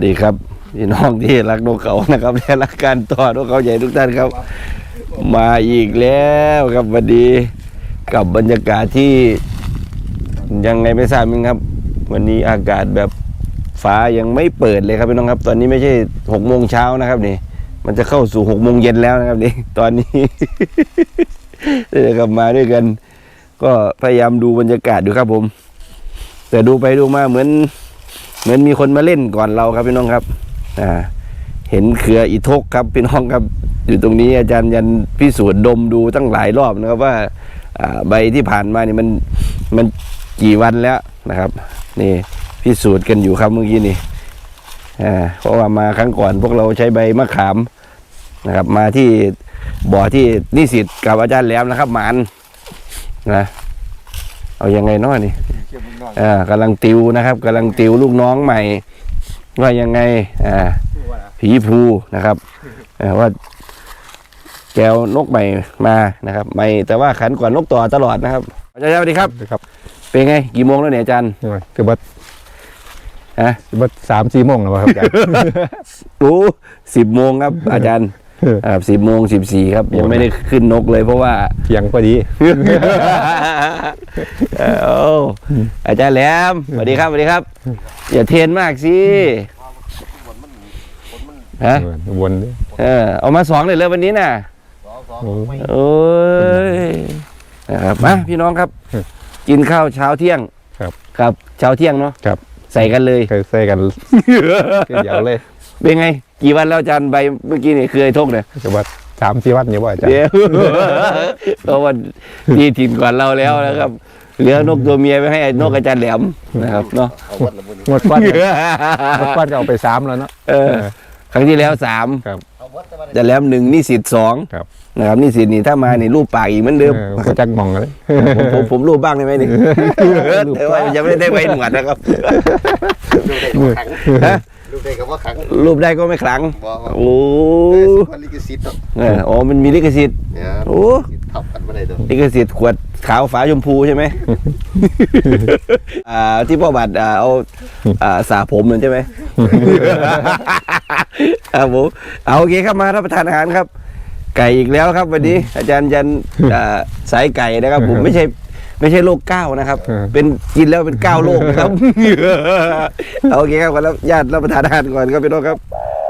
สดีครับพี่น้องที่รักนกเขานะครับและรักการต่อนกเขาใหญ่ทุกท่านครับ มาอีกแล้วครับวันดีกับบรรยากาศที่ยังไงไม่ทราบมือนกันครับ วันนี้อากาศแบบฟ้ายังไม่เปิดเลยครับพี่น้องครับ ตอนนี้ไม่ใช่หกโมงเช้านะครับนี่ มันจะเข้าสู่หกโมงเย็นแล้วนะครับนี่ตอนนี้เดี๋ยวกลับมาด้วยกัน ก็พยายามดูบรรยากาศดูครับผม แต่ดูไปดูมาเหมือน เหมือนมีคนมาเล่นก่อนเราครับพี่น้องครับ อ่า เห็นเครืออีทกครับพี่น้องครับ อยู่ตรงนี้อาจารย์ยันพิสูจน์ดมดูตั้งหลายรอบนะครับว่าใบที่ผ่านมานี่มันมันกี่วันแล้วนะครับ นี่พิสูจน์กันอยู่ครับเมื่อกี้นี่เพราะว่ามาครั้งก่อนพวกเราใช้ใบมะขามนะครับ มาที่บ่อที่นิสิตกับอาจารย์แหลมนะครับหมานนะ เอายังไงเนาะนี่อ่ากำลังติวนะครับกำลังติวลูกน้องใหม่ ว่ายังไงอ่าผีภูนะครับเอ่อว่าแก้วนกใหม่มานะครับใหม่แต่ว่าขันกว่านกต่อตลอดนะครับอาจารย์สวัสดีครับครับ เป็นไงกี่โมงแล้วเนี่ยอาจารย์นี่ว่าคือบัดฮะคือบัดสามสี่โมงแล้วครับอาจารย์รู้สิบโมงครับอาจารย์ เอออ่าสิบโมงสิบสี่ครับ ยังไม่ได้ขึ้นนกเลยเพราะว่าเที่ยงพอดีเออโอ้อาจารย์แหลมสวัสดีครับสวัสดีครับ อย่าเทรนมากสิฮะวนดิเออเอามาสองเลยเลยวันนี้น่ะโอ้โอ้ยนะครับมาพี่น้องครับ กินข้าวเช้าเที่ยงครับ ครับเช้าเที่ยงเนาะครับ ใส่กันเลยเคยใส่กันคือเดียวเลยเป็นไง กี่วันแล้วอาจารย์ใบเมื่อกี้นี่คือไอ้ทกเนี่ยคือบัดสามสี่วันอยู่ว่าอาจารย์เดี๋ยวเพราะว่าที่ถิ่นก่อนเราแล้วนะครับ เหลือนกตัวเมียไปให้ไอ้นกอาจารย์แหลมนะครับเนาะงวดก้อนงวดก้อนก็เอาไปสามแล้วเนาะเออ ครั้งที่แล้วสามครับอาจารย์แหลมหนึ่งนี่สิทธิ์สองครับนะครับนี่สิทธิ์นี่ถ้ามานี่รูปปากอีกเหมือนเดิมเออก็จักมองเลยผมผมผมรูปบ้างได้ไหมนี่แต่ว่ายังไม่ได้ไว้หนวดนะครับ ลูกได้ก็ขังฮะลูกได้ก็ว่าขังรูปได้ก็ไม่ขลังบอกว่าโอ้เอ้ยสิมันลิขสิทธิ์เนาะเอออ๋อมันมีลิขสิทธิ์ เนี่ยโอ้ ทับกันมาได้ตัวลิขสิทธิ์ขวดขาวฝาชมพูใช่ไหม อ่าที่พ่อบัตรอ่าเอาอ่าสาผมเหมือนใช่ไหม ครับผมเอาโอเคครับมารับประทานอาหารครับ ไก่อีกแล้วครับวันนี้อาจารย์ยันอ่าสายไก่นะครับ ผมไม่ใช่ ไม่ใช่โรคเก้านะครับ เป็นกินแล้วเป็นเก้าโรคนะครับเอาโอเคครับกันแล้วญาติรับประทานอาหารก่อนครับพี่น้องครับครับ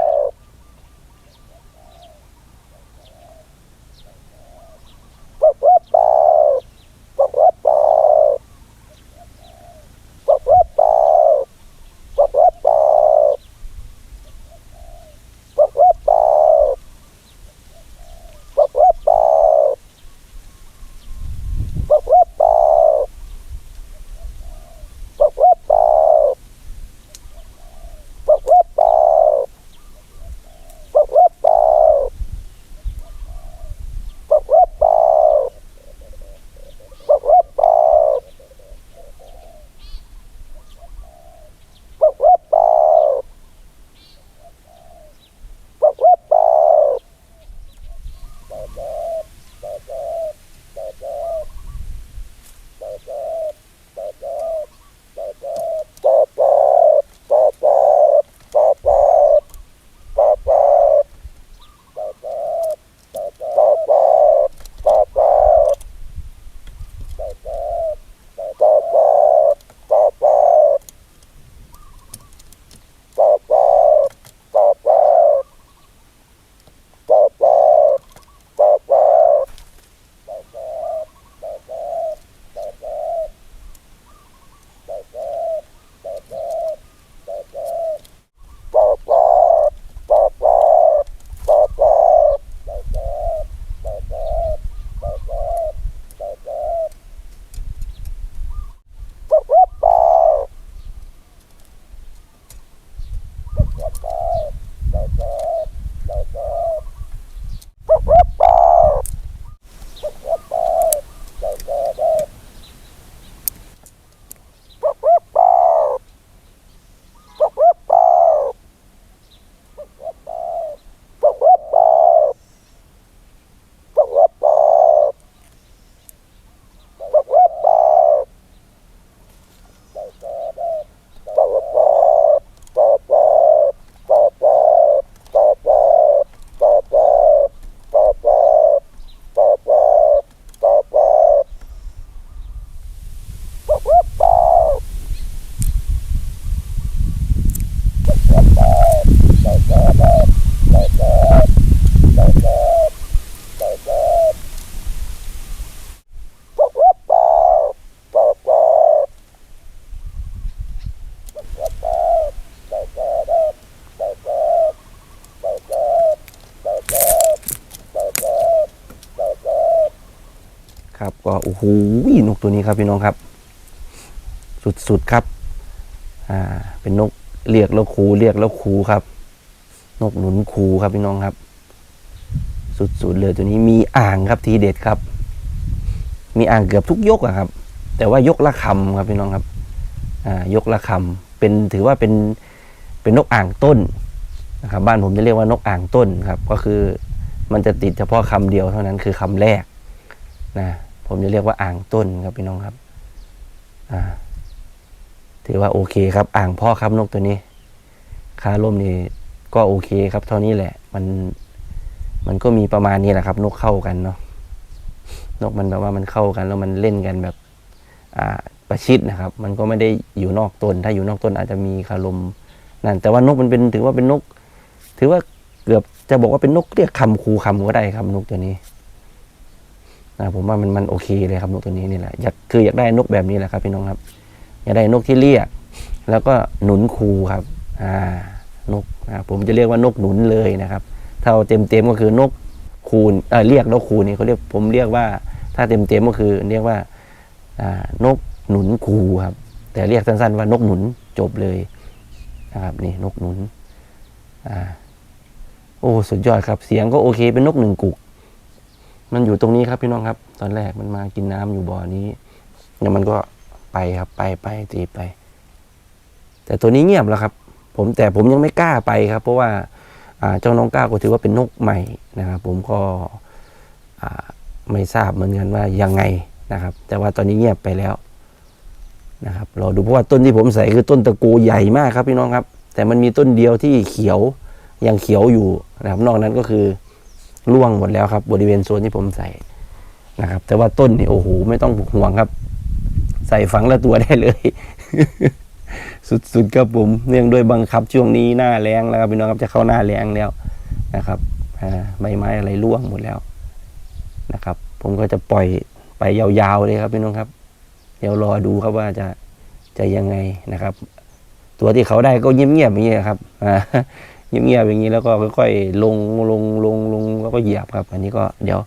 หนกตัวนี้ครับพี่น้องครับ สุดๆครับ อ่า เป็นนกเรียกแล้วคูเรียกแล้วคูครับ นกหนุนคูครับพี่น้องครับ สุดๆเลยตัวนี้มีอ่างครับทีเด็ดครับ มีอ่างเกือบทุกยกอะครับ แต่ว่ายกละคำครับพี่น้องครับ อ่ายกละคำเป็นถือว่าเป็นเป็นนกอ่างต้นนะครับบ้านผมจะเรียกว่านกอ่างต้นครับ ก็คือมันจะติดเฉพาะคำเดียวเท่านั้นคือคำแรกนะ ผมจะเรียกว่าอ่างต้นครับพี่น้องครับ อ่า ถือว่าโอเคครับ อ่างพ่อครับนกตัวนี้คาร่มนี่ก็โอเคครับ เท่านี้แหละ มัน มันก็มีประมาณนี้แหละครับ นกเข้ากันเนาะนกมันแบบว่ามันเข้ากันแล้วมันเล่นกันแบบ อ่าประชิดนะครับ มันก็ไม่ได้อยู่นอกต้น ถ้าอยู่นอกต้นอาจจะมีคารมนั่นแต่ว่านกมันเป็นถือว่าเป็นนก ถือว่าเกือบจะบอกว่าเป็นนกเรียกคำคูคำก็ได้ครับนกตัวนี้ นะผมว่ามันมันโอเคเลยครับนกตัวนี้นี่แหละอยากคืออยากได้นกแบบนี้แหละครับพี่น้องครับ อยากได้นกที่เรียก แล้วก็หนุนคูครับอ่านกอ่าผมจะเรียกว่านกหนุนเลยนะครับถ้าเอาเต็มเต็มก็คือนกคูณเออเรียกนกคูนี่เขาเรียกผมเรียกว่า ถ้าเต็มเต็มก็คือเรียกว่าอ่านกหนุนคูครับ แต่เรียกสั้นๆว่านกหนุนจบเลยนะครับนี่นกหนุนอ่าโอ้สุดยอดครับ เสียงก็โอเคเป็นนกหนึ่งกุก มันอยู่ตรงนี้ครับพี่น้องครับ ตอนแรกมันมากินน้ำอยู่บ่อนี้แล้วมันก็ไปครับไปไปตีไป แต่ตัวนี้เงียบแล้วครับ ผมแต่ผมยังไม่กล้าไปครับ เพราะว่าเจ้าน้องก้าก็ถือว่าเป็นนกใหม่นะครับ ผมก็ไม่ทราบเหมือนกันว่ายังไงนะครับ แต่ว่าตอนนี้เงียบไปแล้วนะครับรอดูเพราะว่าต้นที่ผมใส่คือต้นตะกูใหญ่มากครับพี่น้องครับ แต่มันมีต้นเดียวที่เขียวยังเขียวอยู่นะครับนอกนั้นก็คือ ร่วงหมดแล้วครับ บริเวณโซนที่ผมใส่นะครับ แต่ว่าต้นนี่โอ้โหไม่ต้องห่วงครับ ใส่ฝังละตัวได้เลย สุดๆครับผมเนื่องด้วยบังคับช่วงนี้หน้าแรงแล้วครับพี่น้องครับจะเข้าหน้าแรงแล้วนะครับใบไม้อะไรร่วงหมดแล้วนะครับ ผมก็จะปล่อยไปยาวๆเลยครับพี่น้องครับ เดี๋ยวรอดูครับว่าจะจะยังไงนะครับ ตัวที่เขาได้ก็เงียบๆอย่างนี้ครับอ่า เงียบๆอย่างนี้แล้วก็ค่อยๆลงลงลงลงแล้วก็เหยียบครับ อันนี้ก็เดี๋ยว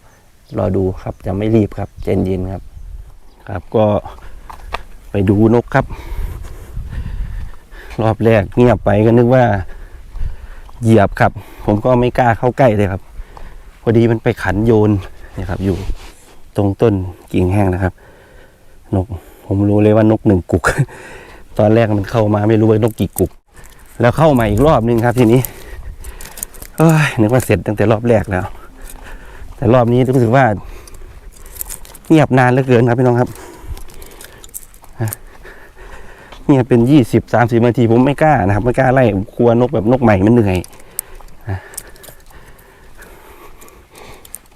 รอดูครับจะไม่รีบครับเจนเย็นครับ ครับก็ไปดูนกครับ รอบแรกเงียบไปก็นึกว่า เหยียบครับ ผมก็ไม่กล้าเข้าใกล้เลยครับ พอดีมันไปขันโยนนี่ครับ อยู่ตรงต้นกิ่งแห้งนะครับ นก ผมรู้เลยว่านกหนึ่งกุก ตอนแรกมันเข้ามาไม่รู้ว่านกกี่กุก แล้วเข้ามาอีกรอบนึงครับทีนี้เอ้ยนึกว่าเสร็จตั้งแต่รอบแรกแล้ว แต่รอบนี้รู้สึกว่าเงียบนานเหลือเกินครับพี่น้องครับเงียบเป็นยี่สิบสามสิบนาทีผมไม่กล้านะครับ ไม่กล้าไล่ผมกลัวนกแบบนกใหม่มันเหนื่อยนะ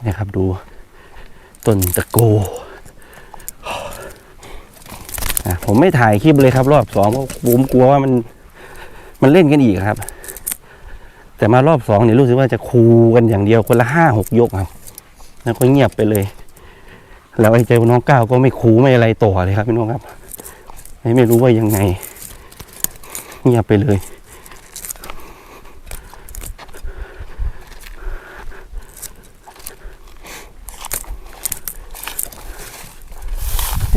เนี่ครับดูต้นตะโกผมไม่ถ่ายคลิปเลยครับ รอบสองเพราะผมกลัวว่ามัน มันเล่นกันอีกครับ แต่มารอบสองเนี่ยรู้สึกว่าจะคูกันอย่างเดียวคนละห้าหกยกครับแล้วก็เงียบไปเลย แล้วไอ้เจ้าน้องก้าวก็ไม่คูไม่อะไรต่อเลยครับพี่น้องครับ ไม่รู้ว่ายังไง เงียบไปเลย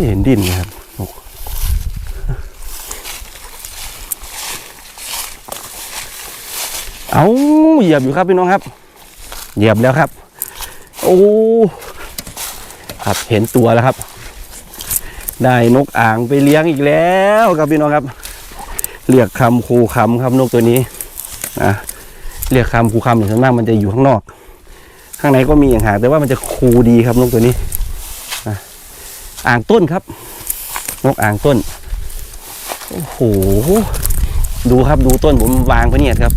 เห็นดินเลยครับโอ้ เอาเหยียบอยู่ครับพี่น้องครับ เหยียบแล้วครับ โอ้ครับเห็นตัวแล้วครับ ได้นกอ่างไปเลี้ยงอีกแล้วครับพี่น้องครับเรียกคำคูคำครับนกตัวนี้นะเรียกคำคูคำอย่างส่วนมากมันจะอยู่ข้างนอก ข้างในก็มีอย่างหากแต่ว่ามันจะคูดีครับนกตัวนี้นะอ่างต้นครับ นกอ่างต้นโอ้โหดูครับดูต้นผมวางไปเนี่ยครับ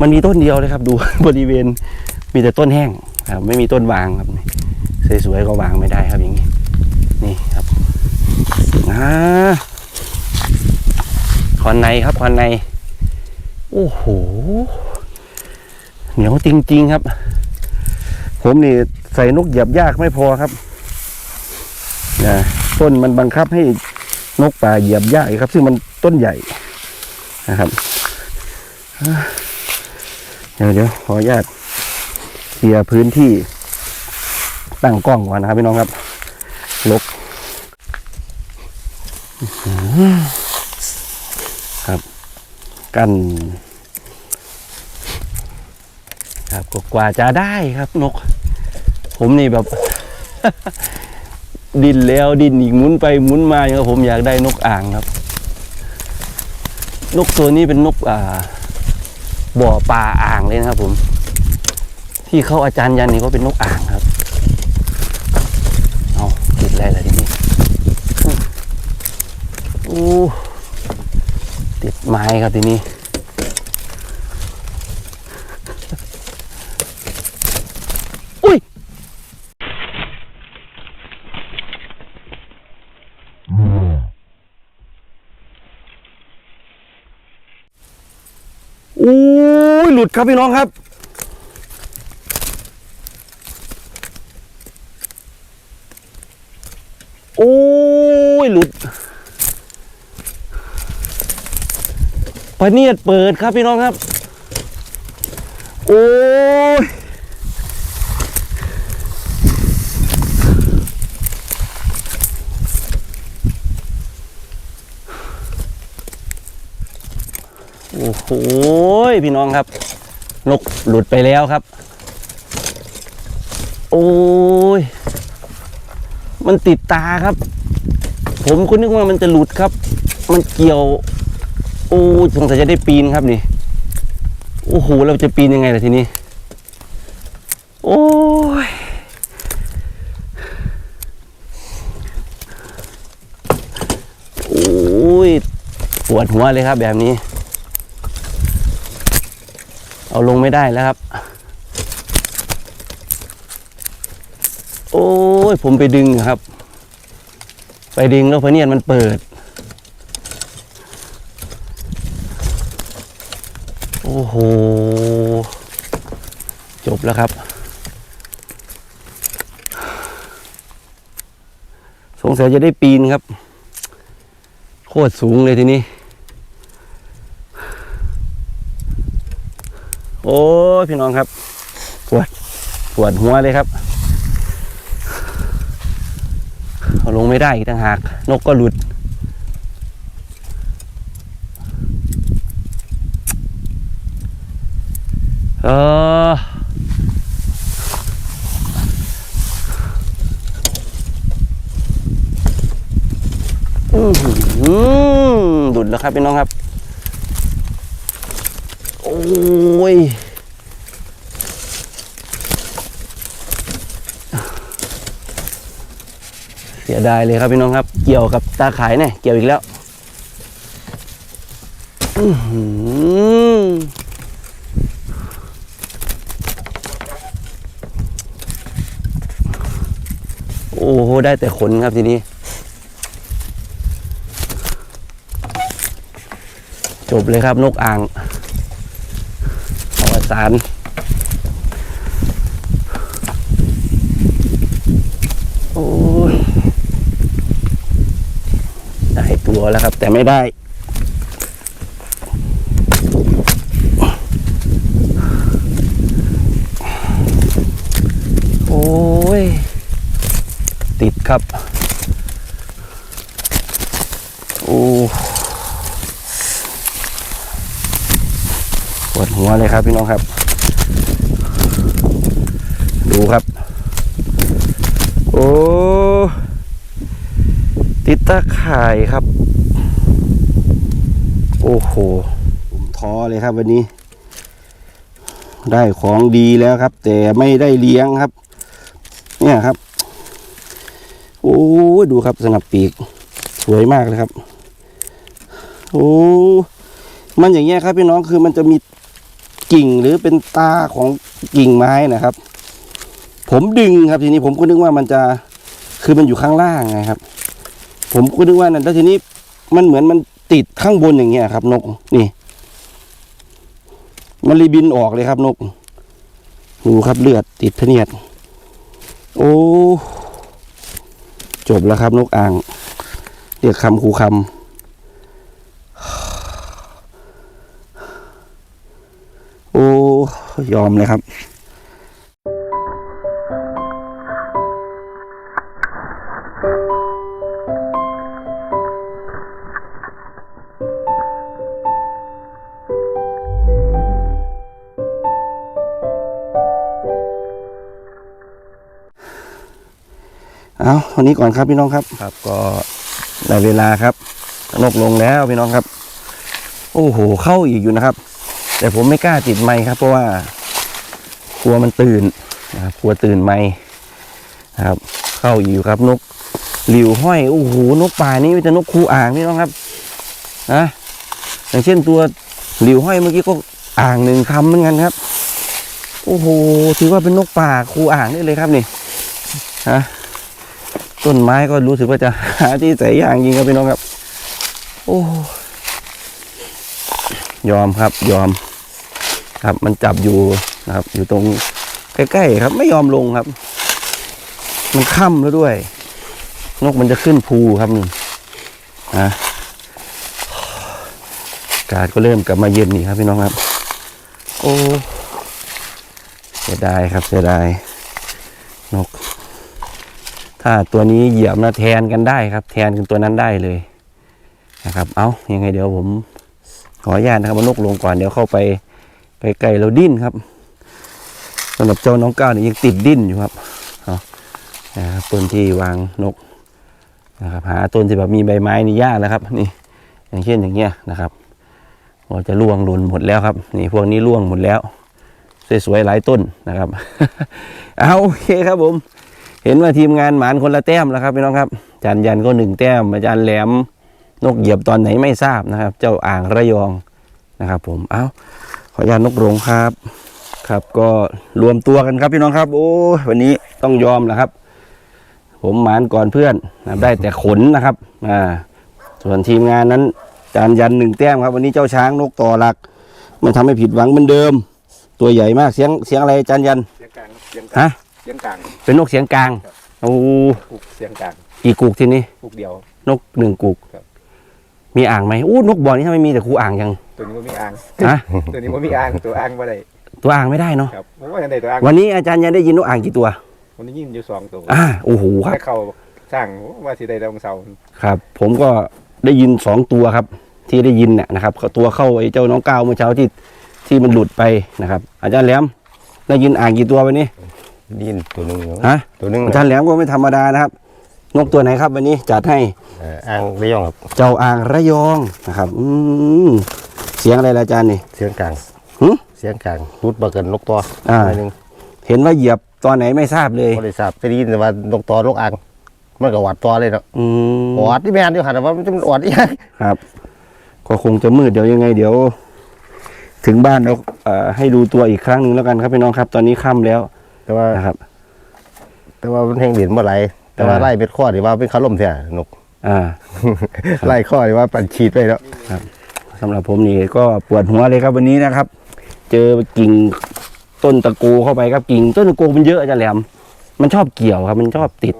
มันมีต้นเดียวเลยครับ ดูบริเวณมีแต่ต้นแห้งครับไม่มีต้นวางครับสวยๆก็วางไม่ได้ครับอย่างนี้ นี่ครับอ่าคอนในครับคอนใน โอ้โห เหนียวจริงๆครับ ผมนี่ใส่นกเหยียบยากไม่พอครับนะต้นมันบังคับให้นกป่าเหยียบยากครับ ซึ่งมันต้นใหญ่นะครับ เดี๋ยวเดี๋ยวขออนุญาตเคลียร์พื้นที่ตั้งกล้องก่อนนะครับพี่น้องครับลกครับ กันครับกว่าจะได้ครับนก ผมนี่แบบ ดินแล้วดินอีกหมุนไปหมุนมาอย่างกับผมอยากได้นกอ่างครับ นกตัวนี้เป็นนกอ่า บ่อปลาอ่างเลยนะครับผม ที่เขาอาจารย์ยันนี่ก็เป็นนกอ่างครับ เอาติดอะไรล่ะทีนี้โอ้ติดไม้ครับทีนี้ หลุดครับพี่น้องครับโอ้ยหลุดพะเนียดเปิดครับพี่น้องครับ โอ้ยโอ้โหพี่น้องครับ นกหลุดไปแล้วครับ โอ้ย มันติดตาครับ ผมก็นึกว่ามันจะหลุดครับ มันเกี่ยว โอ้ยสงสัยจะได้ปีนครับนี่ โอ้โห เราจะปีนยังไงล่ะทีนี้ โอ้ย โอ้ย ปวดหัวเลยครับแบบนี้ เอาลงไม่ได้แล้วครับ โอ้ยผมไปดึงครับ ไปดึงแล้วพเนียดมันเปิด โอ้โห จบแล้วครับ สงสัยจะได้ปีนครับ โคตรสูงเลยทีนี้ โอ้ยพี่น้องครับ ปวดปวดหัวเลยครับเอาลงไม่ได้อีกต่างหาก นกก็หลุด เออหลุดแล้วครับพี่น้องครับ อ้ยเสียดายเลยครับพี่น้องครับ เกี่ยวกับตาขายเนี่ยเกี่ยวอีกแล้วโอ้โห ได้แต่ขนครับทีนี้ จบเลยครับนกอ่าง สานโอ้ได้ตัวแล้วครับ แต่ไม่ได้โอ้ย ติดครับ โอ้ ป วดหัวเลยครับพี่น้องครับ ดูครับ โอ้ติดตาข่ายครับ โอ้โหผมท้อเลยครับ วันนี้ ได้ของดีแล้วครับ แต่ไม่ได้เลี้ยงครับ เนี่ยครับ โอ้ดูครับสนับปีก สวยมากเลยครับ โอ้มันอย่างเงี้ยครับพี่น้องคือมันจะมี กิ่งหรือเป็นตาของกิ่งไม้นะครับ ผมดึงครับทีนี้ผมก็นึกว่ามันจะคือมันอยู่ข้างล่างไงครับ ผมก็นึกว่านั่นแล้วทีนี้มันเหมือนมันติดข้างบนอย่างเงี้ยครับ นกนี่ มันรีบินออกเลยครับนกดูครับเลือดติดพเนียด โอ้จบแล้วครับนกอ่างเรียกคำคูคำ โอ้ยอมเลยครับเอาวันนี้ก่อนครับพี่น้องครับ ครับ ก็ได้เวลาครับนกลงแล้วพี่น้องครับ โอ้โหเข้าอีกอยู่นะครับ แต่ผมไม่กล้าติดไมค์ครับ เพราะว่ากลัวมันตื่นนะครับกลัวตื่นไมค์นะครับ เข้าอยู่ครับนกหลิวห้อยโอ้โหนกป่านี้มีแต่นกคูอ่างพี่น้องครับนะอย่างเช่นตัวหลิวห้อยเมื่อกี้ก็อ่างหนึ่งคำเหมือนกันครับ โอ้โหถือว่าเป็นนกป่าคูอ่างได้เลยครับนี่ฮะต้นไม้ก็รู้สึกว่าจะหาที่ใส่ยางจริงครับพี่น้องครับ โอ้ยอมครับยอม ครับ มันจับอยู่นะครับ อยู่ตรงใกล้ๆครับ ไม่ยอมลงครับ มันค่ำแล้วด้วย นกมันจะขึ้นภูครับนี่นะอากาศก็เริ่มกลับมาเย็นนี่ครับพี่น้องครับ โอ้เสียดายครับเสียดายนก ถ้าตัวนี้เหยียบนะแทนกันได้ครับ แทนกันตัวนั้นได้เลยนะครับ เอายังไงเดี๋ยวผมขออนุญาตนะครับเอานกลงก่อนเดี๋ยวเข้าไป ไกลๆเราดิ้นครับสำหรับเจ้าน้องก้าวเนี่ยยังติดดิ้นอยู่ครับเอานะครับต้นที่วางนกนะครับหาต้นที่แบบมีใบไม้นี่ยากแล้วครับ นี่ อย่างเช่นอย่างเงี้ยนะครับก็จะร่วงหล่นหมดแล้วครับ นี่พวกนี้ร่วงหมดแล้ว สวยๆหลายต้นนะครับ เอาโอเคครับผม เห็นว่าทีมงานหมานคนละแต้มแล้วครับพี่น้องครับจารย์ยันก็หนึ่งแต้มอาจารย์แหลมนกเหยียบตอนไหนไม่ทราบนะครับ เจ้าอ่างระยองนะครับ ผมเอาข ออนุญาตนกหลงครับ ครับ ก็รวมตัวกันครับพี่น้องครับ โอ้ยวันนี้ต้องยอมนะครับ ผมหมานก่อนเพื่อนนะครับได้แต่ขนนะครับอ่าส่วนทีมงานนั้นอาจารย์ยันหนึ่งแต้มครับ วันนี้เจ้าช้างนกต่อหลัก มันทำให้ผิดหวังเหมือนเดิม ตัวใหญ่มากเสียงเสียงอะไรอาจารย์ยันเสียงกลางเสียงกลางฮะเสียงกลางเป็นนกเสียงกลางโอ้ปลูกเสียงกลางกี่กุกทีนี้ปลูกเดียวนกหนึ่งกุกครับมีอ่างไหมอู้นกบ่อนี้ทำไมมีแต่คูอ่างยัง ตัวนี้มันมีอ่าง ฮะตัวนี้มันมีอ่างตัวอ่างมาได้ตัวอ่างไม่ได้เนาะครับผมว่าจะได้ตัวอ่างวันนี้อาจารย์ยังได้ยินนกอ่างกี่ตัววันนี้ยินอยู่สองตัวอ่าโอ้โหครับถ้าเขาสร้างว่าสิได้ดาวเสาร์ครับ ผมก็ได้ยินสองตัวครับ ที่ได้ยินเนี่ยนะครับตัวเข้าไอ้เจ้าน้องก้าวเมื่อเช้าที่ที่มันหลุดไปนะครับ อาจารย์แหลมได้ยินอ่างกี่ตัววันนี้ดินตัวหนึงเนอะฮะตัวหนึงอาจารย์แหลมก็ไม่ธรรมดานะครับ นกตัวไหนครับวันนี้จัดให้ เอ่ออ่างระยองครับ เจ้าอ่างระยองนะครับ อืม เสียงอะไรล่ะอาจารย์นี่เสียงกลางหึ เสียงกลางรุดบาเกินนกตัวอ่า หน่อยหนึงเห็นว่าเหยียบตอนไหนไม่ทราบเลย บริษัทจะได้ยินแต่ว่านกตัวนกอ่างมันก็หวัดตัวเลยเนาะอืมหวัดที่แม่นอยู่หันแต่ว่ามันจะมันหวัดอีหยังครับ ก็คงจะมืดเดี๋ยวยังไง เดี๋ยว ถึงบ้านเราเอ่อให้ดูตัวอีกครั้งหนึ่งแล้วกันครับพี่น้องครับ ตอนนี้ค่ำแล้วแต่ว่า นะครับ แต่ว่ามันแห้งเหรียญเมื่อไหรแต่ว่าอ่า ไล่เป็นข้อที่ว่าเป็นขาล่มเสียนก อ่า ไล่ข้อที่ว่าปั่นฉีดไปแล้ว สำหรับผมนี่ก็ปวดหัวเลยครับวันนี้นะครับ เจอกิ่งต้นตะโกเข้าไปครับกิ่งต้นตะโกมันเยอะอาจารย์แหลม มันชอบเกี่ยวครับ มันชอบติด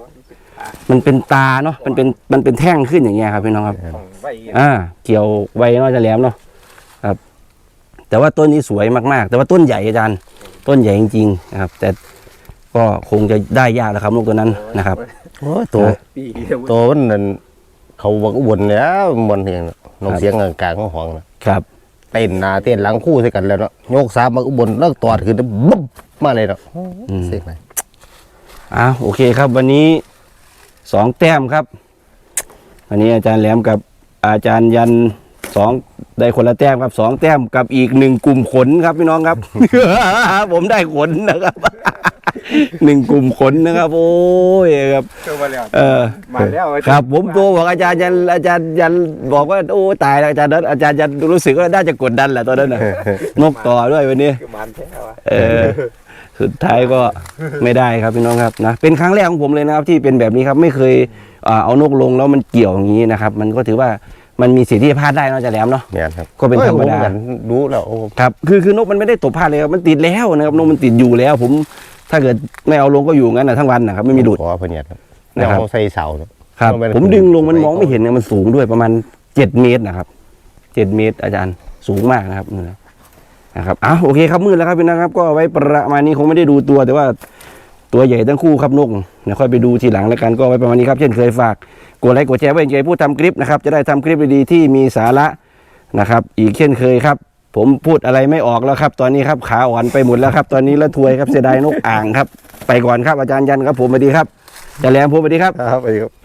มันเป็นตาเนาะมันเป็นมันเป็นแท่งขึ้นอย่างเงี้ยครับพี่น้องครับของใบอ่า เกี่ยวไวเนาะอาจารย์แหลมเนาะครับ แต่ว่าต้นนี้สวยมากๆ แต่ว่าต้นใหญ่อาจารย์ ต้นใหญ่จริงๆนะครับ แต่ก็คงจะได้ยากแล้วครับลูกตัวนั้นนะครับโอ้ยตัวปีเดียวตัวมันนั่นเขาบอกอุบลแล้วมันเห็น นกเสียงกลางๆของห้องน่ะครับเต้นหน้าเต้นหลังคู่ใส่กันแล้วเนาะโยกสามมาอุบลแล้วตอดขึ้นบึ๊บมาเลยเนาะอืมเสียงไหนอ่าโอเคครับ วันนี้สองแต้มครับ วันนี้อาจารย์แหลมกับอาจารย์ยันสองได้คนละแต้มครับสองแต้มกับอีกหนึ่งกลุ่มขนครับพี่น้องครับ ผมได้ขนนะครับ หนึ่งกลุ่มขนนะครับ โอ้ยครับเจอมาแล้วเออ มาแล้วครับผมโทรบอกอาจารย์ยันอาจารย์ยันบอกว่าโอ้ตายแล้วอาจารย์นั้นอาจารย์ยันรู้สึกว่าน่าจะกดดันแหละตอนนั้นน่ะ นกต่อด้วยวันนี้ คือมันแท้วะเออ สุดท้ายก็ไม่ได้ครับพี่น้องครับนะเป็นครั้งแรกของผมเลยนะครับที่เป็นแบบนี้ครับไม่เคยอ่าเอานกลงแล้วมันเกี่ยวอย่างนี้นะครับ มันก็ถือว่ามันมีสิทธิ์ที่จะพลาดได้เนอกจากแหลมเนาะเนี่ยครับก็เป็นธรรมดาโอ้ยผก็รู้แล้วโอ้ครับคือคือนกมันไม่ได้ตกพลาดเลยครับมันติดแล้วนะครับนกมันติดอยู่แล้ว ผม ถ้าเกิดไม่เอาลงก็อยู่งั้นนะทั้งวันนะครับไม่มีหลุดขอพะเนียดครับนะครับเอาใส่เสาเนาะครับเอาไปผมดึงลงมันมองไม่เห็นเนี่ยมันสูงด้วยประมาณเจ็ดเมตรนะครับเจ็ดเมตรอาจารย์สูงมากนะครับนี่นะนะครับอ้าวโอเคครับมืดแล้วครับพี่นะครับ ก็เอาไว้ประมาณนี้คงไม่ได้ดูตัว แต่ว่าตัวใหญ่ทั้งคู่ครับนกเดี๋ยวค่อยไปดูทีหลังแล้วกันก็ไว้ประมาณนี้ครับ เช่นเคยฝากกดไลค์กดแชร์ไว้ใจผู้ทำคลิปนะครับ จะได้ทำคลิปดีๆที่มีสาระนะครับ อีกเช่นเคยครับ ผมพูดอะไรไม่ออกแล้วครับ ตอนนี้ครับขาอ่อนไปหมดแล้วครับ ตอนนี้ละทวยครับเสียดายนกอ่างครับ ไปก่อนครับอาจารย์ยันครับผมสวัสดีครับจะแหลมผมสวัสดีครับ ครับไปครับ